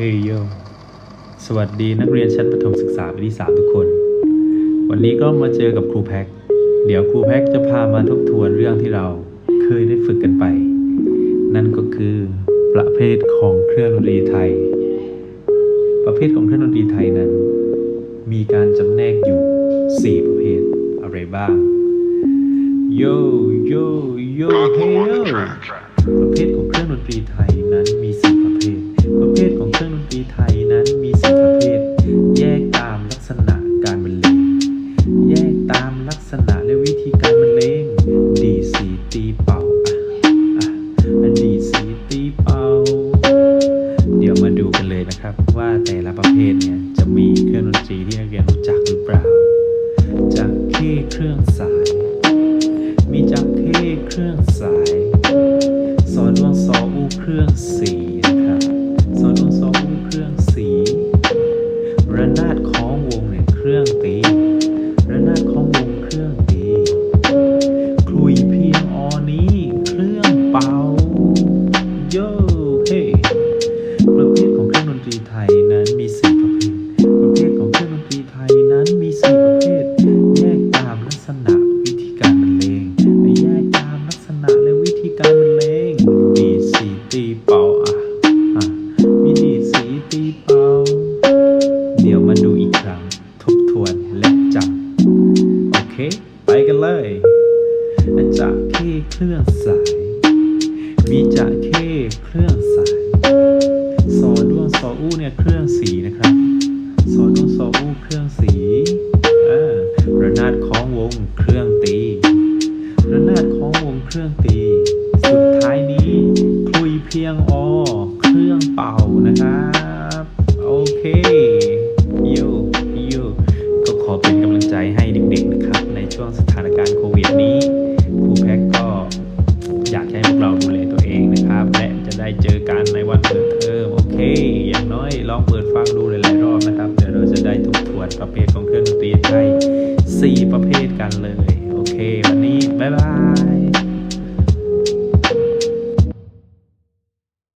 โย สวัสดีนักเรียนชั้นประถมศึกษาปีที่ 3 ทุกคน วันนี้ก็มาเจอกับครูแพ็กเดี๋ยวครูแพ็กจะพามาทบทวนเรื่องที่เราเคยได้ฝึกกันไป นั่นก็คือประเภทของเครื่องดนตรีไทย ประเภทของเครื่องดนตรีไทยนั้น มีการจำแนกอยู่ 4 ประเภทอะไรบ้าง โย โย โย เฮโยประเภทของ เครื่องสาย ไปกันเลยจากเคเครื่องสาย มีจากเคเครื่องสายสอด้วงสออู้เนี่ยเครื่องสีนะครับสอด้วงสออู้เครื่องสีอ่าระนาดของวงเครื่องตีระนาดของวงเครื่องตี สุดท้ายนี้คลุยเพียงอเครื่องเป่านะครับ ลองเปิดฟังดูหลายๆรอบนะครับ เดี๋ยวเราจะได้ทบทวนประเภทของเครื่องดนตรีไทย4ประเภทกันเลย โอเค วันนี้ บ๊ายบาย